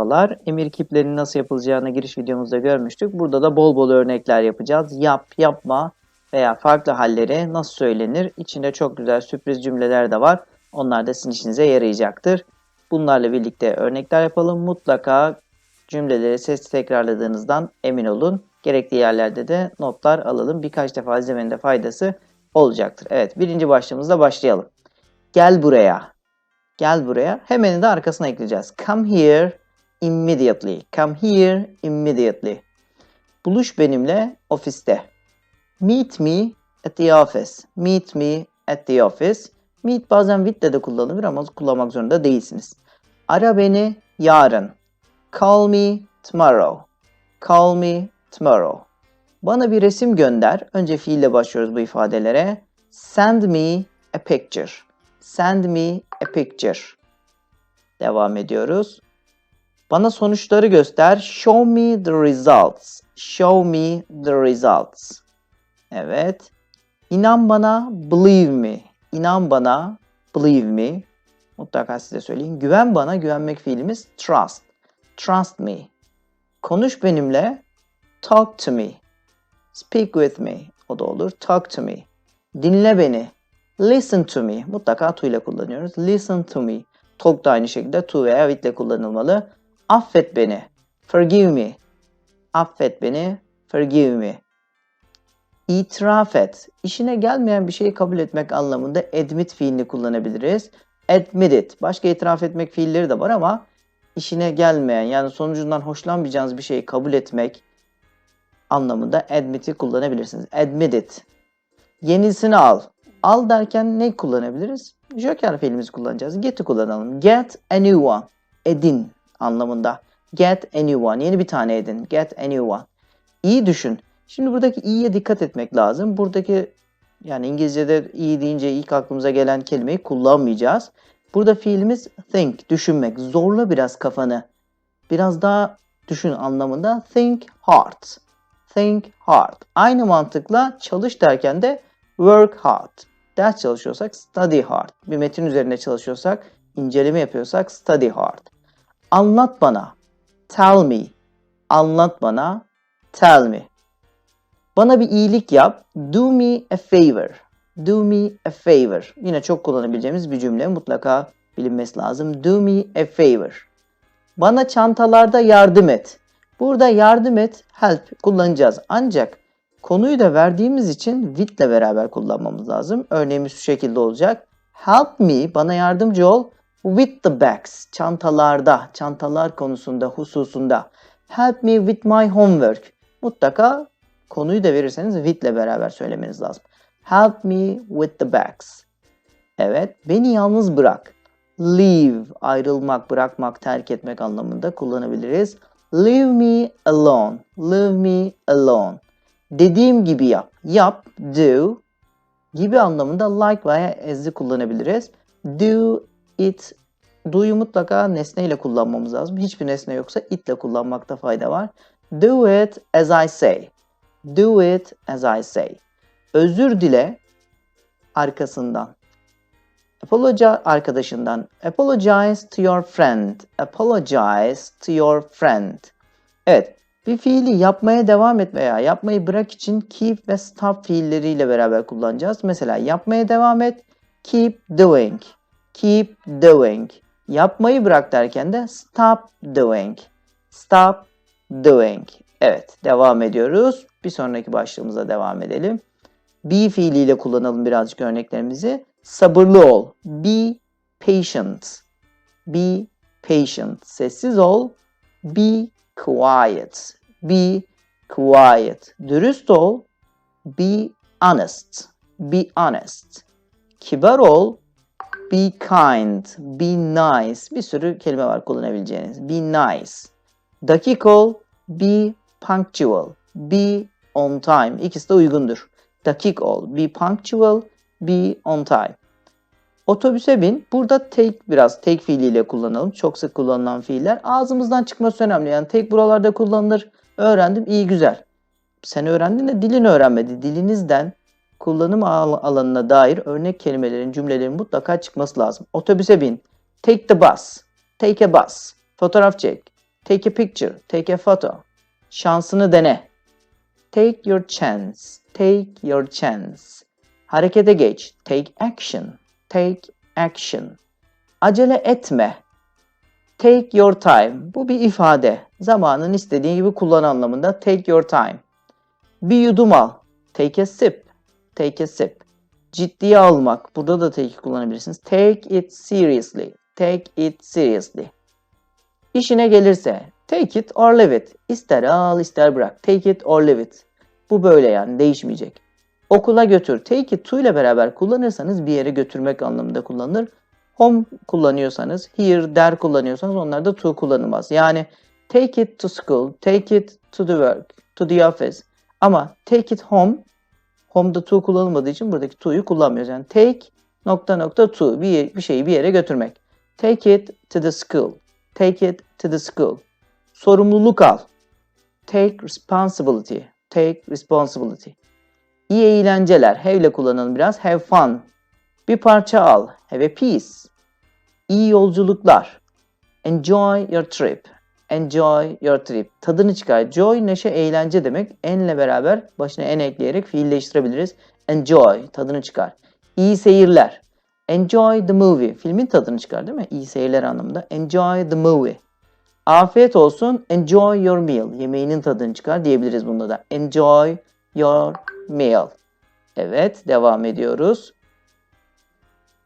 Merhabalar. Emir kiplerinin nasıl yapılacağını giriş videomuzda görmüştük. Burada da bol bol örnekler yapacağız. Yap, yapma veya farklı halleri nasıl söylenir? İçinde çok güzel sürpriz cümleler de var. Onlar da sizin işinize yarayacaktır. Bunlarla birlikte örnekler yapalım. Mutlaka cümleleri ses tekrarladığınızdan emin olun. Gerekli yerlerde de notlar alalım. Birkaç defa izlemenin de faydası olacaktır. Evet birinci başlığımızla başlayalım. Gel buraya. Gel buraya. Hemen de arkasına ekleyeceğiz. Come here immediately. Come here immediately. Buluş benimle ofiste. Meet me at the office. Meet me at the office. Meet bazen with de kullanılır ama kullanmak zorunda değilsiniz. Ara beni yarın. Call me tomorrow. Call me tomorrow. Bana bir resim gönder. Önce fiille başlıyoruz bu ifadelere. Send me a picture. Send me a picture. Devam ediyoruz. Bana sonuçları göster. Show me the results. Show me the results. Evet. İnan bana, believe me. İnan bana, believe me. Mutlaka size söyleyeyim. Güven bana, güvenmek fiilimiz trust. Trust me. Konuş benimle, talk to me. Speak with me. O da olur. Talk to me. Dinle beni. Listen to me. Mutlaka to ile kullanıyoruz. Listen to me. Talk da aynı şekilde to veya with ile kullanılmalı. Affet beni. Forgive me. Affet beni. Forgive me. İtiraf et. İşine gelmeyen bir şeyi kabul etmek anlamında admit fiilini kullanabiliriz. Admit it. Başka itiraf etmek fiilleri de var ama işine gelmeyen yani sonucundan hoşlanmayacağınız bir şeyi kabul etmek anlamında admit'i kullanabilirsiniz. Admit it. Yenisini al. Al derken ne kullanabiliriz? Joker fiilimizi kullanacağız. Get'i kullanalım. Get a new one. Edin anlamında. Get a new one. Yeni bir tane edin. Get a new one. İyi düşün. Şimdi buradaki iyiye dikkat etmek lazım. Buradaki yani İngilizce'de iyi deyince ilk aklımıza gelen kelimeyi kullanmayacağız. Burada fiilimiz think, düşünmek. Zorla biraz kafanı. Biraz daha düşün anlamında. Think hard. Think hard. Aynı mantıkla çalış derken de work hard. Ders çalışıyorsak study hard. Bir metin üzerinde çalışıyorsak, inceleme yapıyorsak study hard. Anlat bana. Tell me. Anlat bana. Tell me. Bana bir iyilik yap. Do me a favor. Do me a favor. Yine çok kullanabileceğimiz bir cümle. Mutlaka bilinmesi lazım. Do me a favor. Bana çantalarda yardım et. Burada yardım et, help kullanacağız. Ancak konuyu da verdiğimiz için with ile beraber kullanmamız lazım. Örneğimiz şu şekilde olacak. Help me, bana yardımcı ol. With the bags, çantalarda, çantalar konusunda, hususunda. Help me with my homework. Mutlaka konuyu da verirseniz with ile beraber söylemeniz lazım. Help me with the bags. Evet, beni yalnız bırak. Leave, ayrılmak, bırakmak, terk etmek anlamında kullanabiliriz. Leave me alone. Leave me alone. Dediğim gibi yap. Yap, do gibi anlamında like veya as'i kullanabiliriz. Do it. Do'yu mutlaka nesne ile kullanmamız lazım. Hiçbir nesne yoksa it ile kullanmakta fayda var. Do it as I say. Do it as I say. Özür dile arkasından. Apologize arkadaşından. Apologize to your friend. Apologize to your friend. Evet. Bir fiili yapmaya devam et veya yapmayı bırak için keep ve stop fiilleriyle beraber kullanacağız. Mesela yapmaya devam et. Keep doing. Keep doing. Yapmayı bırak derken de stop doing. Stop doing. Evet. Devam ediyoruz. Bir sonraki başlığımıza devam edelim. Be fiiliyle kullanalım birazcık örneklerimizi. Sabırlı ol. Be patient. Be patient. Sessiz ol. Be quiet. Be quiet. Dürüst ol. Be honest. Be honest. Kibar ol. Be kind. Be nice. Bir sürü kelime var kullanabileceğiniz. Be nice. Dakik ol. Be punctual. Be on time. İkisi de uygundur. Dakik ol. Be punctual. Be on time. Otobüse bin. Burada take biraz take fiiliyle kullanalım. Çok sık kullanılan fiiller. Ağzımızdan çıkması önemli. Yani take buralarda kullanılır. Öğrendim. iyi güzel. Sen öğrendin de dilini öğrenmedi. Dilinizden kullanım al- alanına dair örnek kelimelerin, cümlelerin mutlaka çıkması lazım. Otobüse bin. Take the bus. Take a bus. Fotoğraf çek. Take a picture. Take a photo. Şansını dene. Take your chance. Take your chance. Harekete geç. Take action. Take action. Acele etme. Take your time. Bu bir ifade. Zamanın istediğin gibi kullan anlamında. Take your time. Bir yudum al. Take a sip. Take a sip. Ciddiye almak. Burada da take kullanabilirsiniz. Take it seriously. Take it seriously. İşine gelirse take it or leave it. İster al ister bırak. Take it or leave it. Bu böyle yani değişmeyecek. Okula götür. Take it to ile beraber kullanırsanız bir yere götürmek anlamında kullanılır. Home kullanıyorsanız, here, there kullanıyorsanız onlar da to kullanılmaz. Yani take it to school, take it to the work, to the office. Ama take it home, home'da to kullanılmadığı için buradaki to'yu kullanmıyoruz. Yani take nokta nokta to, bir, bir şeyi bir yere götürmek. Take it to the school, take it to the school. Sorumluluk al. Take responsibility, take responsibility. İyi eğlenceler, have ile kullanalım biraz. Have fun. Bir parça al. Have a piece. İyi yolculuklar. Enjoy your trip. Enjoy your trip. Tadını çıkar. Joy, neşe, eğlence demek. Enle beraber başına en ekleyerek fiilleştirebiliriz. Enjoy, tadını çıkar. İyi seyirler. Enjoy the movie. Filmin tadını çıkar değil mi? İyi seyirler anlamında. Enjoy the movie. Afiyet olsun. Enjoy your meal. Yemeğinin tadını çıkar diyebiliriz bunda da. Enjoy your meal. Evet, devam ediyoruz.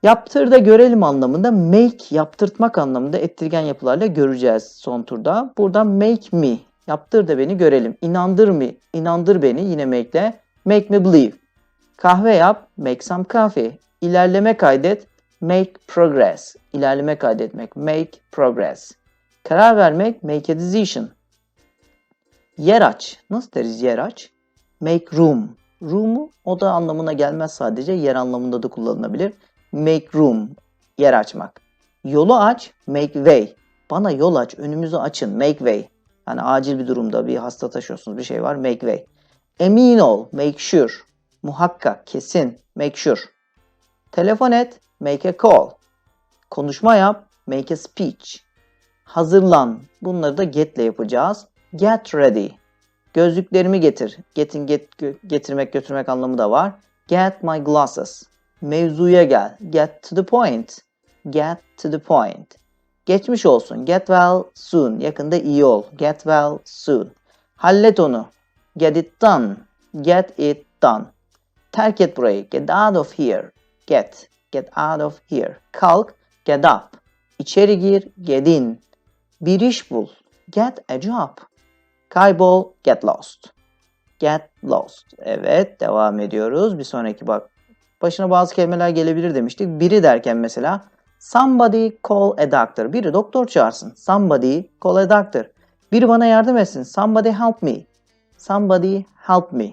Yaptır da görelim anlamında make yaptırtmak anlamında ettirgen yapılarla göreceğiz son turda. Burada make me yaptır da beni görelim. İnandır mı? İnandır beni yine make'le. Make me believe. Kahve yap. Make some coffee. İlerleme kaydet. Make progress. İlerleme kaydetmek. Make progress. Karar vermek. Make a decision. Yer aç. Nasıl deriz yer aç? Make room. Room'u oda anlamına gelmez sadece yer anlamında da kullanılabilir. Make room, yer açmak. Yolu aç, make way. Bana yol aç, önümüzü açın, make way. Yani acil bir durumda bir hasta taşıyorsunuz, bir şey var, make way. Emin ol, make sure. Muhakkak, kesin, make sure. Telefon et, make a call. Konuşma yap, make a speech. Hazırlan. Bunları da get ile yapacağız. Get ready. Gözlüklerimi getir. Get'in get, getirmek götürmek anlamı da var. Get my glasses. Mevzuya gel. Get to the point. Get to the point. Geçmiş olsun. Get well soon. Yakında iyi ol. Get well soon. Hallet onu. Get it done. Get it done. Terk et burayı. Get out of here. Get. Get out of here. Kalk. Get up. İçeri gir. Get in. Bir iş bul. Get a job. Kaybol. Get lost. Get lost. Evet devam ediyoruz. Bir sonraki bak. Başına bazı kelimeler gelebilir demiştik. Biri derken mesela somebody call a doctor. Biri doktor çağırsın. Somebody call a doctor. Biri bana yardım etsin. Somebody help me. Somebody help me.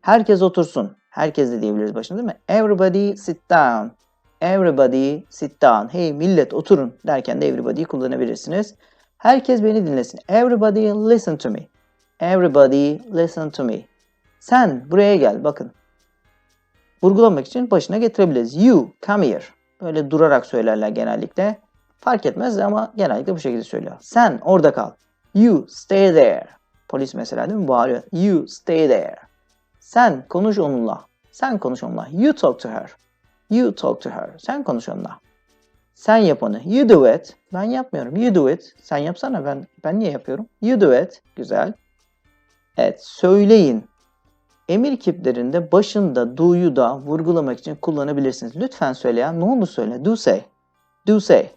Herkes otursun. Herkes de diyebiliriz başına değil mi? Everybody sit down. Everybody sit down. Hey millet oturun derken de everybody'yi kullanabilirsiniz. Herkes beni dinlesin. Everybody listen to me. Everybody listen to me. Sen buraya gel bakın. Vurgulamak için başına getirebiliriz. You come here. Böyle durarak söylerler genellikle. Fark etmez ama genellikle bu şekilde söylüyor. Sen orada kal. You stay there. Polis mesela değil mi? Bağırıyor. You stay there. Sen konuş onunla. Sen konuş onunla. You talk to her. You talk to her. Sen konuş onunla. Sen yap onu. You do it. Ben yapmıyorum. You do it. Sen yapsana. Ben ben niye yapıyorum? You do it. Güzel. Evet. Söyleyin. Emir kiplerinde başında do'yu da vurgulamak için kullanabilirsiniz. Lütfen söyle ya. Ne oldu söyle. Do say. Do say.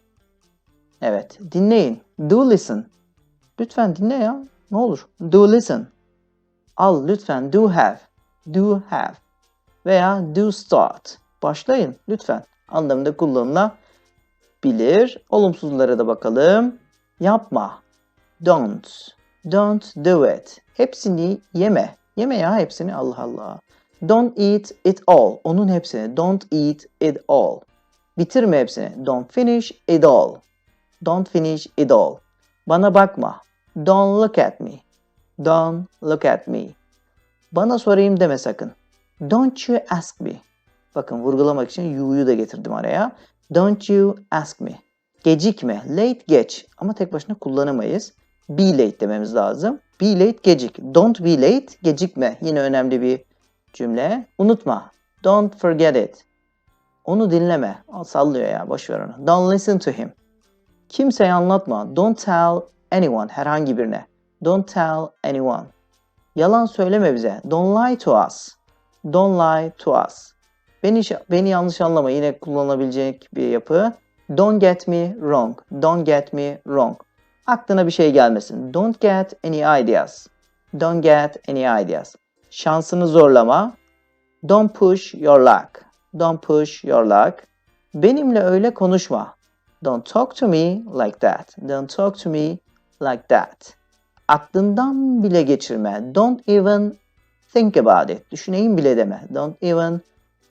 Evet. Dinleyin. Do listen. Lütfen dinle ya. Ne olur. Do listen. Al lütfen. Do have. Do have. Veya do start. Başlayın lütfen. Anlamında kullanılabilir. Olumsuzlara da bakalım. Yapma. Don't. Don't do it. Hepsini yeme. Yeme ya hepsini Allah Allah. Don't eat it all. Onun hepsini. Don't eat it all. Bitirme hepsini. Don't finish it all. Don't finish it all. Bana bakma. Don't look at me. Don't look at me. Bana sorayım deme sakın. Don't you ask me. Bakın vurgulamak için you'yu da getirdim araya. Don't you ask me. Gecikme. Late geç. Ama tek başına kullanamayız. Be late dememiz lazım. Be late gecik. Don't be late gecikme. Yine önemli bir cümle. Unutma. Don't forget it. Onu dinleme. Sallıyor ya boş ver onu. Don't listen to him. Kimseye anlatma. Don't tell anyone. Herhangi birine. Don't tell anyone. Yalan söyleme bize. Don't lie to us. Don't lie to us. Beni, beni yanlış anlama. Yine kullanabilecek bir yapı. Don't get me wrong. Don't get me wrong. Aklına bir şey gelmesin. Don't get any ideas. Don't get any ideas. Şansını zorlama. Don't push your luck. Don't push your luck. Benimle öyle konuşma. Don't talk to me like that. Don't talk to me like that. Aklından bile geçirme. Don't even think about it. Düşüneyim bile deme. Don't even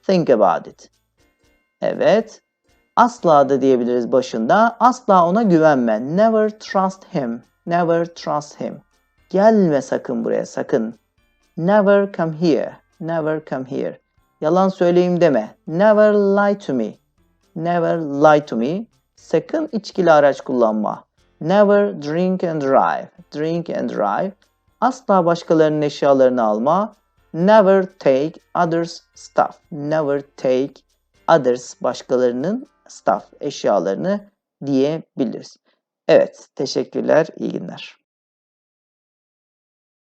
think about it. Evet. Asla da diyebiliriz başında. Asla ona güvenme. Never trust him. Never trust him. Gelme sakın buraya sakın. Never come here. Never come here. Yalan söyleyeyim deme. Never lie to me. Never lie to me. Sakın içkili araç kullanma. Never drink and drive. Drink and drive. Asla başkalarının eşyalarını alma. Never take others stuff. Never take others başkalarının stuff eşyalarını diyebiliriz. Evet, teşekkürler, iyi günler.